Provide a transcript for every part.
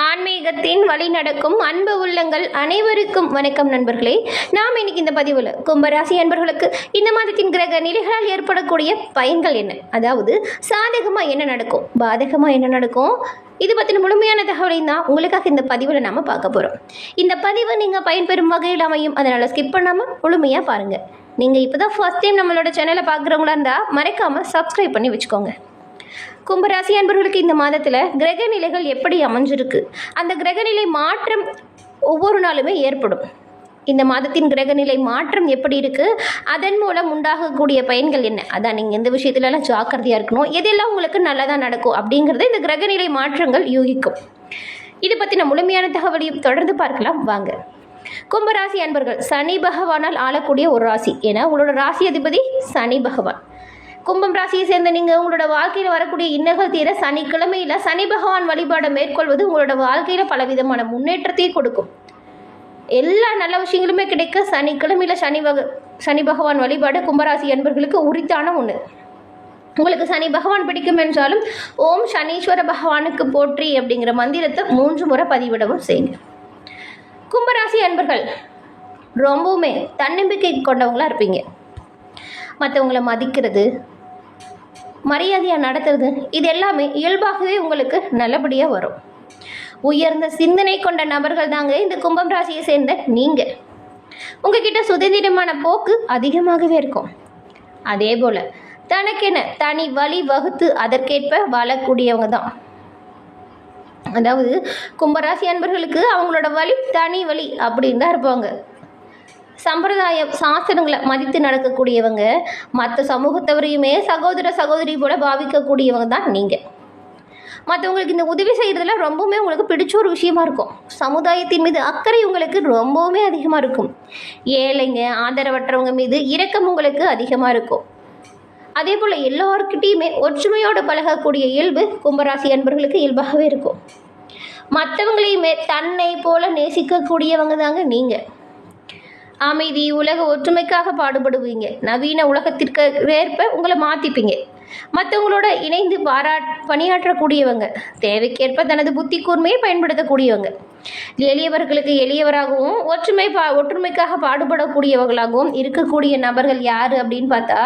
ஆன்மீகத்தின் வழி நடக்கும் அன்பு உள்ளங்கள் அனைவருக்கும் வணக்கம் நண்பர்களே. நாம் இன்னைக்கு இந்த பதிவில் கும்பராசி அன்பர்களுக்கு இந்த மாதத்தின் கிரக நிலைகளால் ஏற்படக்கூடிய பயன்கள் என்ன? அதாவது சாதகமாக என்ன நடக்கும்? பாதகமாக என்ன நடக்கும்? இது பற்றின முழுமையான தகவலையும் தான் உங்களுக்காக இந்த பதிவில் நாம் பார்க்க போகிறோம் இந்த பதிவு நீங்கள் பயன்பெறும் வகையில் அமையும். அதனால் ஸ்கிப் பண்ணாமல் முழுமையாக பாருங்கள் நீங்கள் இப்போ தான் ஃபஸ்ட் டைம் நம்மளோட சேனலை பார்க்குறவங்களா இருந்தால் மறக்காமல் சப்ஸ்கிரைப் பண்ணி வச்சுக்கோங்க. கும்பராசி அன்பர்களுக்கு இந்த மாதத்தில் கிரக நிலைகள் எப்படி அமைஞ்சிருக்கு? அந்த கிரகநிலை மாற்றம் ஒவ்வொரு நாளுமே ஏற்படும். இந்த மாதத்தின் கிரகநிலை மாற்றம் எப்படி இருக்குது அதன் மூலம் உண்டாகக்கூடிய பயன்கள் என்ன? அதான் நீங்கள் எந்த விஷயத்துலலாம் ஜாக்கிரதையாக இருக்கணும்? எதெல்லாம் உங்களுக்கு நல்லதாக நடக்கும் அப்படிங்கிறத இந்த கிரகநிலை மாற்றங்கள் யூகிக்கும். இது பற்றின முழுமையான தகவலையும் தொடர்ந்து பார்க்கலாம். வாங்க. கும்பராசி அன்பர்கள் சனி பகவானால் ஆளக்கூடிய ஒரு ராசி. ஏன்னா உங்களோட ராசி அதிபதி சனி பகவான். கும்பம் ராசியை சேர்ந்த நீங்கள் உங்களோட வாழ்க்கையில் வரக்கூடிய இன்னல்கள் தீர சனிக்கிழமையில் சனி பகவான் வழிபாடை மேற்கொள்வது உங்களோட வாழ்க்கையில் பலவிதமான முன்னேற்றத்தை கொடுக்கும். எல்லா நல்ல விஷயங்களுமே கிடைக்க சனிக்கிழமையில் சனி வக சனி பகவான் வழிபாடு கும்பராசி அன்பர்களுக்கு உரித்தான ஒன்று உங்களுக்கு சனி பகவான் பிடிக்கும் என்றாலும் ஓம் சனீஸ்வர பகவானுக்கு போற்றி அப்படிங்கிற மந்திரத்தை மூன்று முறை பதிவிடவும் செய்யுங்க. கும்பராசி அன்பர்கள் ரொம்பவுமே தன்னம்பிக்கை கொண்டவங்களாக இருப்பீங்க. மற்றவங்கள மதிக்கிறது மரியாதையாக நடத்துறது இது எல்லாமே இயல்பாகவே உங்களுக்கு நல்லபடியாக வரும். உயர்ந்த சிந்தனை கொண்ட நபர்கள் தாங்க இந்த கும்பம் ராசியை சேர்ந்த நீங்கள் உங்ககிட்ட சுதந்திரமான போக்கு அதிகமாகவே இருக்கும். அதே போல் தனக்கென தனி வழி வகுத்து அதற்கேற்ப வாழக்கூடியவங்க தான். அதாவது கும்பராசி அன்பர்களுக்கு அவங்களோட வழி தனி வழி அப்படின்னு தான் இருப்பாங்க. சம்பிரதாய சாஸ்திரங்களை மதித்து நடக்கக்கூடியவங்க மற்ற சமூகத்தவரையுமே சகோதர சகோதரி போல பாவிக்கக்கூடியவங்க தான் நீங்கள் மற்றவங்களுக்கு இந்த உதவி செய்கிறதுல ரொம்பவுமே உங்களுக்கு பிடிச்ச ஒரு விஷயமா இருக்கும். சமுதாயத்தின் மீது அக்கறை உங்களுக்கு ரொம்பவுமே அதிகமாக இருக்கும். ஏழைங்க ஆதரவற்றவங்க மீது இரக்கம் உங்களுக்கு அதிகமாக இருக்கும். அதே போல் எல்லாருக்கிட்டேயுமே ஒற்றுமையோடு பழகக்கூடிய இயல்பு கும்பராசி அன்பர்களுக்கு இயல்பாகவே இருக்கும். மற்றவங்களையுமே தன்னை போல நேசிக்கக்கூடியவங்க தாங்க நீங்கள் அமைதி உலக ஒற்றுமைக்காக பாடுபடுவீங்க. நவீன உலகத்திற்கு ஏற்ப உங்களை மாற்றிப்பீங்க மற்றவங்களோட இணைந்து பாரா பணியாற்றக்கூடியவங்க. தேவைக்கேற்ப தனது புத்தி கூர்மையை பயன்படுத்தக்கூடியவங்க. எளியவர்களுக்கு எளியவராகவும் ஒற்றுமை பா ஒற்றுமைக்காக பாடுபடக்கூடியவர்களாகவும் இருக்கக்கூடிய நபர்கள் யார் அப்படின்னு பார்த்தா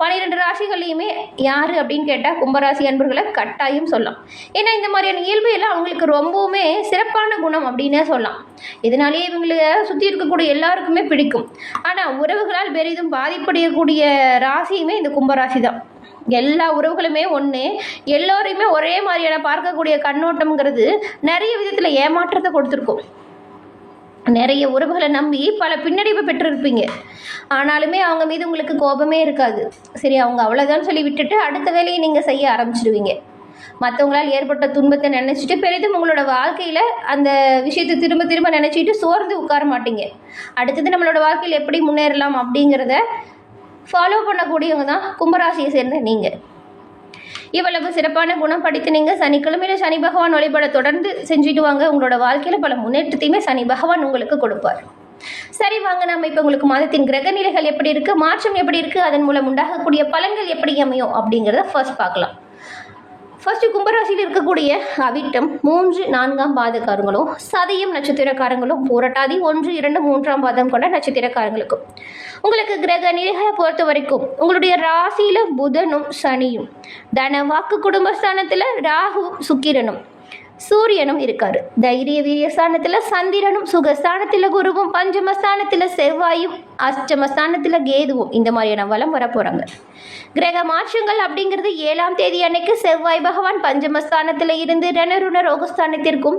பன்னிரெண்டு ராசிகள்லையுமே யார் அப்படின்னு கேட்டால் கும்பராசி அன்பர்களை கட்டாயம் சொல்லலாம். ஏன்னா இந்த மாதிரியான இயல்பு எல்லாம் அவங்களுக்கு ரொம்பவுமே சிறப்பான குணம் அப்படின்னே சொல்லலாம். இதனாலேயே இவங்களை சுற்றி இருக்கக்கூடிய எல்லாருக்குமே பிடிக்கும். ஆனால் உறவுகளால் பெரிதும் பாதிப்படையக்கூடிய ராசியுமே இந்த கும்பராசி தான் எல்லா உறவுகளுமே ஒன்று எல்லோரையுமே ஒரே மாதிரியான பார்க்கக்கூடிய கண்ணோட்டம்ங்கிறது நிறைய விதத்தில் ஏமாற்றத்தை கொடுத்துருக்கும். நிறைய உறவுகளை நம்பி பல பின்னடைவு பெற்றிருப்பீங்க. ஆனாலுமே அவங்க மீது உங்களுக்கு கோபமே இருக்காது. சரி அவங்க அவ்வளோதான் சொல்லி விட்டுட்டு அடுத்த வேலையை நீங்கள் செய்ய ஆரம்பிச்சிடுவீங்க மற்றவங்களால் ஏற்பட்ட துன்பத்தை நினச்சிட்டு பெரிதும் உங்களோட வாழ்க்கையில் அந்த விஷயத்தை திரும்ப திரும்ப நினச்சிட்டு சோர்ந்து உட்கார மாட்டீங்க. அடுத்தது நம்மளோட வாழ்க்கையில் எப்படி முன்னேறலாம் அப்படிங்கிறத ஃபாலோ பண்ணக்கூடியவங்க தான் கும்பராசியை சேர்ந்த நீங்கள் இவ்வளவு சிறப்பான குணம் படித்து நீங்கள் சனிக்கிழமையில சனி பகவான் வழிபாட தொடர்ந்து செஞ்சுட்டு வாங்க. உங்களோட வாழ்க்கையில் பல முன்னேற்றத்தையுமே சனி பகவான் உங்களுக்கு கொடுப்பார். சரி வாங்க. நம்ம இப்போ உங்களுக்கு மாதத்தின் கிரக நிலைகள் எப்படி இருக்குது மாற்றம் எப்படி இருக்குது அதன் மூலம் உண்டாகக்கூடிய பலன்கள் எப்படி அமையும் அப்படிங்கிறத ஃபர்ஸ்ட் பார்க்கலாம். ஃபர்ஸ்ட் கும்பராசியில் இருக்கக்கூடிய அவிட்டம் மூன்று நான்காம் பாதக்காரங்களும் சதயம் நட்சத்திரக்காரங்களும் புரட்டாதி ஒன்று இரண்டு மூன்றாம் பாதம் கொண்ட நட்சத்திரக்காரங்களுக்கும் உங்களுக்கு கிரக நிலைகளை பொறுத்த வரைக்கும் உங்களுடைய ராசியில புதனும் சனியும். தன வாக்கு குடும்பஸ்தானத்தில் ராகுவும் சுக்கிரனும். சூரியனும் இருக்காரு. தைரிய வீரியஸ்தானத்தில் சந்திரனும் சுகஸ்தானத்தில் குருவும் பஞ்சமஸ்தானத்தில் செவ்வாயும் அஷ்டமஸ்தானத்தில் கேதுவும் இந்த மாதிரியான வளம் வர போகிறாங்க கிரக மாற்றங்கள் அப்படிங்கிறது ஏழாம் தேதி அன்னைக்கு செவ்வாய் பகவான் பஞ்சமஸ்தானத்தில் இருந்து ரணருண ரோகஸ்தானத்திற்கும்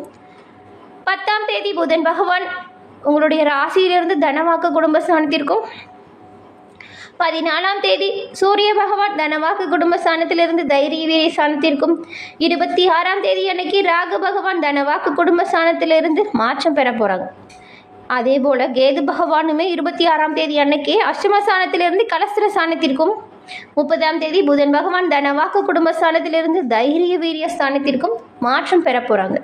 பத்தாம் தேதி புதன் பகவான் உங்களுடைய ராசியிலிருந்து தனவாக்க குடும்பஸ்தானத்திற்கும் பதினாலாம் தேதி சூரிய பகவான் தனவாக்கு குடும்பஸ்தானத்திலிருந்து தைரிய வீரிய ஸ்தானத்திற்கும் இருபத்தி ஆறாம் தேதி அன்னைக்கு ராகு பகவான் தனவாக்கு குடும்பஸ்தானத்திலிருந்து மாற்றம் பெற போகிறாங்க அதே போல் கேது பகவானுமே இருபத்தி ஆறாம் தேதி அன்னைக்கு அஷ்டமஸ்தானத்திலிருந்து கலஸ்திர ஸ்தானத்திற்கும் முப்பதாம் தேதி புதன் பகவான் தனவாக்கு குடும்பஸ்தானத்திலிருந்து தைரிய வீரிய ஸ்தானத்திற்கும் மாற்றம் பெற போகிறாங்க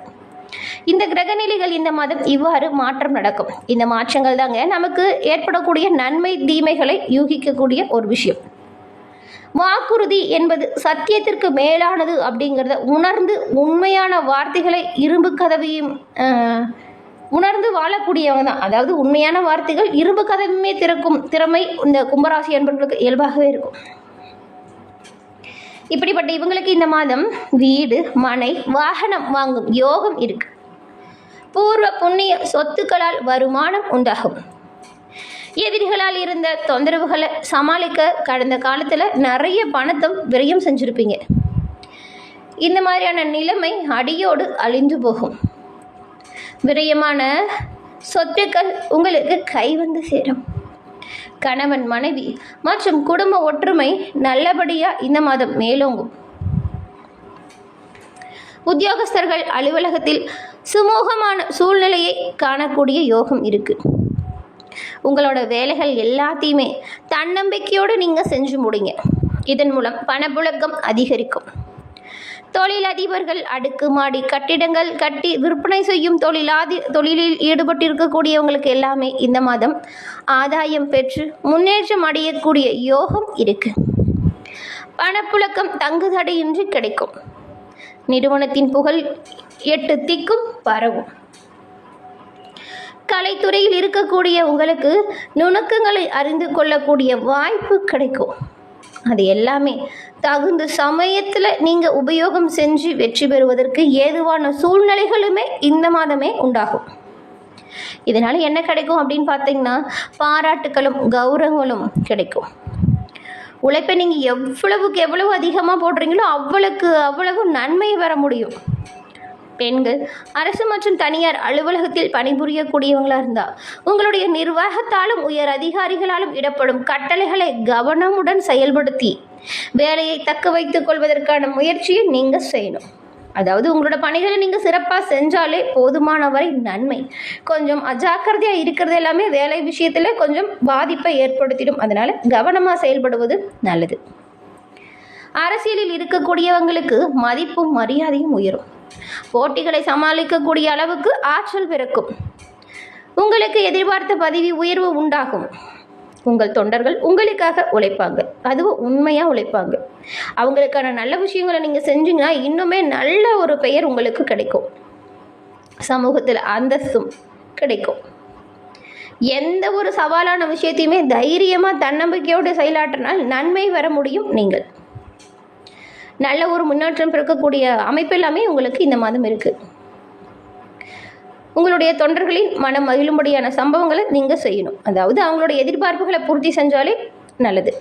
இந்த கிரகநிலைகள் இந்த மாதம் இவ்வாறு மாற்றம் நடக்கும். இந்த மாற்றங்கள் தாங்க நமக்கு ஏற்படக்கூடிய நன்மை தீமைகளை யூகிக்கக்கூடிய ஒரு விஷயம். வாக்குறுதி என்பது சத்தியத்திற்கு மேலானது அப்படிங்கிறத உணர்ந்து உண்மையான வார்த்தைகளை இரும்பு கதவையும் உணர்ந்து வாழக்கூடியவங்க தான். அதாவது உண்மையான வார்த்தைகள் இரும்பு கதவுமே திறக்கும் திறமை இந்த கும்பராசி என்பவர்களுக்கு இயல்பாகவே இருக்கும். இப்படிப்பட்ட இவங்களுக்கு இந்த மாதம் வீடு மனை வாகனம் வாங்கும் யோகம் இருக்கு. பூர்வ புண்ணிய சொத்துக்களால் வருமானம் உண்டாகும். எதிரிகளால் இருந்த தொந்தரவுகளை சமாளிக்க கடந்த காலத்தில் நிறைய பணத்தை விரயம் செஞ்சுருப்பீங்க. இந்த மாதிரியான நிலைமை அடியோடு அழிந்து போகும். விரயமான சொத்துக்கள் உங்களுக்கு கை வந்து சேரும். கணவன் மனைவி மற்றும் குடும்ப ஒற்றுமை நல்லபடியாக இந்த மாதம் மேலோங்கும். உத்தியோகஸ்தர்கள் அலுவலகத்தில் சுமூகமான சூழ்நிலையை காணக்கூடிய யோகம் இருக்கு. உங்களோட வேலைகள் எல்லாத்தையுமே தன்னம்பிக்கையோடு நீங்கள் செஞ்சு முடிங்க. இதன் மூலம் பணப்புழக்கம் அதிகரிக்கும். தொழிலதிபர்கள் அடுக்குமாடி கட்டிடங்கள் கட்டி விற்பனை செய்யும் தொழிலாதி தொழிலில் ஈடுபட்டிருக்கக்கூடியவங்களுக்கு எல்லாமே இந்த மாதம் ஆதாயம் பெற்று முன்னேற்றம் அடையக்கூடிய யோகம் இருக்கு. பணப்புழக்கம் தங்குதடையின்றி கிடைக்கும். நிறுவனத்தின் புகழ் எட்டு திக்கும் பரவும். கலைத்துறையில் இருக்கக்கூடிய உங்களுக்கு நுணுக்கங்களை அறிந்து கொள்ளக்கூடிய வாய்ப்பு கிடைக்கும். அது எல்லாமே. தகுந்த சமயத்தில் நீங்கள் உபயோகம் செஞ்சு வெற்றி பெறுவதற்கு ஏதுவான சூழ்நிலைகளுமே இந்த மாதமே உண்டாகும். இதனால் என்ன கிடைக்கும் அப்படின்னு பார்த்தீங்கன்னா பாராட்டுகளும் கௌரவங்களும் கிடைக்கும். உழைப்பை நீங்கள் எவ்வளவுக்கு எவ்வளவு அதிகமாக போடுறீங்களோ அவ்வளவுக்கு அவ்வளவு நன்மை வர முடியும். பெண்கள் அரசு மற்றும் தனியார் அலுவலகத்தில் பணிபுரியக்கூடியவங்களாக இருந்தால் உங்களுடைய நிர்வாகத்தாலும் உயர் அதிகாரிகளாலும் இடப்படும் கட்டளைகளை கவனமுடன் செயல்படுத்தி வேலையை தக்க வைத்துக் கொள்வதற்கான முயற்சியை நீங்கள் செய்யணும். அதாவது உங்களோட பணிகளை நீங்கள் சிறப்பாக செஞ்சாலே போதுமான வரை நன்மை. கொஞ்சம் அஜாக்கிரதையாக இருக்கிறது எல்லாமே வேலை விஷயத்தில் கொஞ்சம் பாதிப்பை ஏற்படுத்திடும். அதனால் கவனமாக செயல்படுவது நல்லது. அரசியலில் இருக்கக்கூடியவங்களுக்கு மதிப்பும் மரியாதையும் உயரும். போட்டிகளை சமாளிக்கக்கூடிய அளவுக்கு ஆற்றல் பிறக்கும். உங்களுக்கு எதிர்பார்த்த பதவி உயர்வு உண்டாகும். உங்கள் தொண்டர்கள் உங்களுக்காக உழைப்பாங்க. அதுவும் உண்மையாக உழைப்பாங்க. அவங்களுக்கான நல்ல விஷயங்களை நீங்கள் செஞ்சீங்கன்னா இன்னுமே நல்ல ஒரு பெயர் உங்களுக்கு கிடைக்கும். சமூகத்தில் அந்தஸ்தும் கிடைக்கும். எந்த ஒரு சவாலான விஷயத்தையுமே தைரியமாக தன்னம்பிக்கையோடு செயலாற்றினால் நன்மை வர முடியும் நீங்கள். நல்ல ஒரு முன்னேற்றம் பிறக்கக்கூடிய அமைப்பு எல்லாமே உங்களுக்கு இந்த மாதம் இருக்குது உங்களுடைய தொண்டர்களின் மனம் மகிழும்படியான சம்பவங்களை நீங்கள் செய்யணும். அதாவது அவங்களோட எதிர்பார்ப்புகளை பூர்த்தி செஞ்சாலே நல்லது.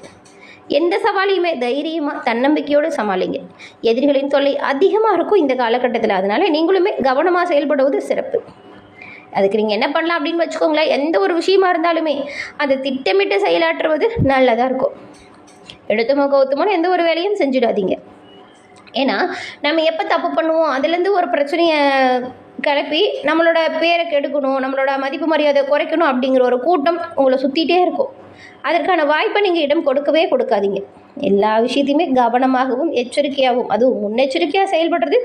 எந்த சவாலையுமே தைரியமாக தன்னம்பிக்கையோடு சமாளிங்க. எதிரிகளின் தொல்லை அதிகமாக இருக்கும் இந்த காலகட்டத்தில். அதனால் நீங்களுமே கவனமாக செயல்படுவது சிறப்பு. அதுக்கு நீங்கள் என்ன பண்ணலாம் அப்படின்னு வச்சுக்கோங்களேன். எந்த ஒரு விஷயமா இருந்தாலுமே அதை திட்டமிட்டு செயலாற்றுவது நல்லதாக இருக்கும். எடுத்துமோ கௌத்தமோன்னு எந்த ஒரு வேலையும் செஞ்சிடாதீங்க. ஏன்னா நம்ம எப்போ தப்பு பண்ணுவோம் அதுலேருந்து ஒரு பிரச்சனையை கிளப்பி நம்மளோட பேரை கெடுக்கணும் நம்மளோட மதிப்பு மரியாதை குறைக்கணும் அப்படிங்கிற ஒரு கூட்டம் உங்களை சுற்றிட்டே இருக்கும். அதற்கான வாய்ப்பை நீங்கள் இடம் கொடுக்கவே கொடுக்காதீங்க. எல்லா விஷயத்தையுமே கவனமாகவும் எச்சரிக்கையாகவும் அதுவும் முன்னெச்சரிக்கையாக செயல்படுறது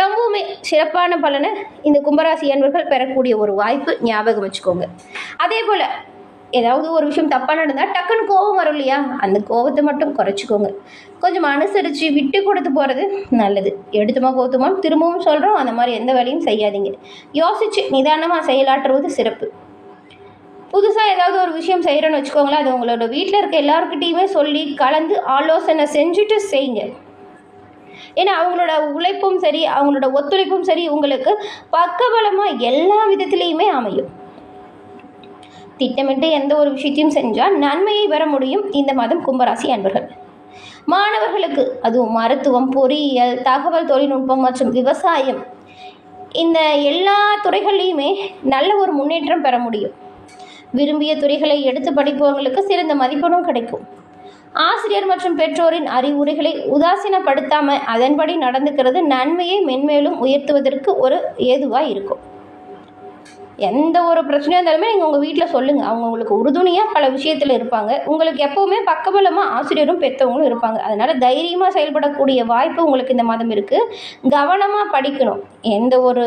ரொம்பவுமே சிறப்பான பலனை இந்த கும்பராசி அன்பர்கள் பெறக்கூடிய ஒரு வாய்ப்பு ஞாபகம் வச்சுக்கோங்க. அதே போல் ஏதாவது ஒரு விஷயம் தப்பாக நடந்தால் டக்குன்னு கோபம் வரும் இல்லையா? அந்த கோபத்தை மட்டும் குறைச்சிக்கோங்க. கொஞ்சம் அனுசரித்து விட்டு கொடுத்து போகிறது நல்லது. எடுத்துமா கோத்துமா திரும்பவும் சொல்கிறோம் அந்த மாதிரி எந்த வேலையும் செய்யாதீங்க. யோசித்து நிதானமாக செயலாற்றுவது சிறப்பு. புதுசாக ஏதாவது ஒரு விஷயம் செய்கிறோன்னு வச்சுக்கோங்களேன். அது உங்களோட வீட்டில் இருக்க எல்லாருக்கிட்டேயுமே சொல்லி கலந்து ஆலோசனை செஞ்சுட்டு செய்யுங்க. ஏன்னா அவங்களோட உழைப்பும் சரி அவங்களோட ஒத்துழைப்பும் சரி உங்களுக்கு பக்கபலமாக எல்லா விதத்துலேயுமே அமையும். திட்டமிட்டு எந்த ஒரு விஷயத்தையும் செஞ்சால் நன்மையை பெற முடியும் இந்த மாதம் கும்பராசி அன்பர்கள். மாணவர்களுக்கு அதுவும் மருத்துவம் பொறியியல் தகவல் தொழில்நுட்பம் மற்றும் விவசாயம் இந்த எல்லா துறைகள்லையுமே நல்ல ஒரு முன்னேற்றம் பெற முடியும். விரும்பிய துறைகளை எடுத்து படிப்பவர்களுக்கு சிறந்த மதிப்பெண்ணும் கிடைக்கும். ஆசிரியர் மற்றும் பெற்றோரின் அறிவுரைகளை உதாசீனப்படுத்தாமல் அதன்படி நடந்துக்கிறது நன்மையை மென்மேலும் உயர்த்துவதற்கு ஒரு ஏதுவாக இருக்கும். எந்த ஒரு பிரச்சனையாக இருந்தாலுமே நீங்கள் உங்கள் வீட்டில் சொல்லுங்கள் அவங்க உங்களுக்கு உறுதுணையாக பல விஷயத்தில் இருப்பாங்க. உங்களுக்கு எப்போவுமே பக்கபலமாக ஆசிரியரும் பெற்றவங்களும் இருப்பாங்க. அதனால் தைரியமாக செயல்படக்கூடிய வாய்ப்பு உங்களுக்கு இந்த மாதம் இருக்குது கவனமாக படிக்கணும். எந்த ஒரு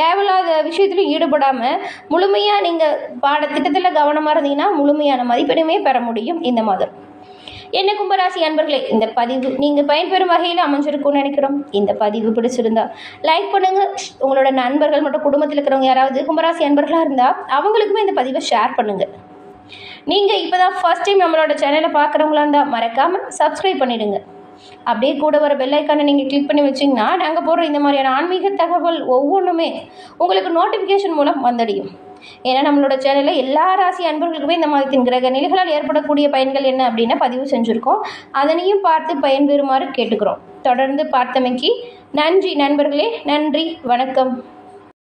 தேவையில்லாத விஷயத்துலையும் ஈடுபடாமல் முழுமையாக நீங்கள் பாடத்திட்டத்தில் கவனமாக இருந்தீங்கன்னா முழுமையான மதிப்பெண்ணுமே பெற முடியும் இந்த மாதம். என்ன கும்பராசி அன்பர்களே இந்த பதிவு நீங்கள் பயன்பெறும் வகையில் அமைஞ்சிருக்கும்னு நினைக்கிறோம். இந்த பதிவு பிடிச்சிருந்தா லைக் பண்ணுங்க. உங்களோட நண்பர்கள் மற்றும் குடும்பத்தில் இருக்கிறவங்க யாராவது கும்பராசி அன்பர்களாக இருந்தால் அவங்களுக்குமே இந்த பதிவை ஷேர் பண்ணுங்க. நீங்கள் இப்போ தான் ஃபர்ஸ்ட் டைம் நம்மளோட சேனலை பார்க்குறவங்களா இருந்தால் மறக்காமல் சப்ஸ்கிரைப் பண்ணிடுங்க. அப்படியே கூட வர பெல் நீங்கள் கிளிக் பண்ணி வச்சிங்கன்னா நாங்கள் போடுற இந்த மாதிரியான ஆன்மீக தகவல் ஒவ்வொன்றுமே உங்களுக்கு நோட்டிஃபிகேஷன் மூலம் வந்தடையும். ஏன்னா நம்மளோட சேனலில் எல்லா ராசி அன்பர்களுக்குமே இந்த மாதத்தின் கிரக நிலைகளால் ஏற்படக்கூடிய பயன்கள் என்ன அப்படின்னு பதிவு செஞ்சுருக்கோம். அதனையும் பார்த்து பயன்பெறுமாறு கேட்டுக்கிறோம். தொடர்ந்து பார்த்தமைக்கு நன்றி நண்பர்களே. நன்றி. வணக்கம்.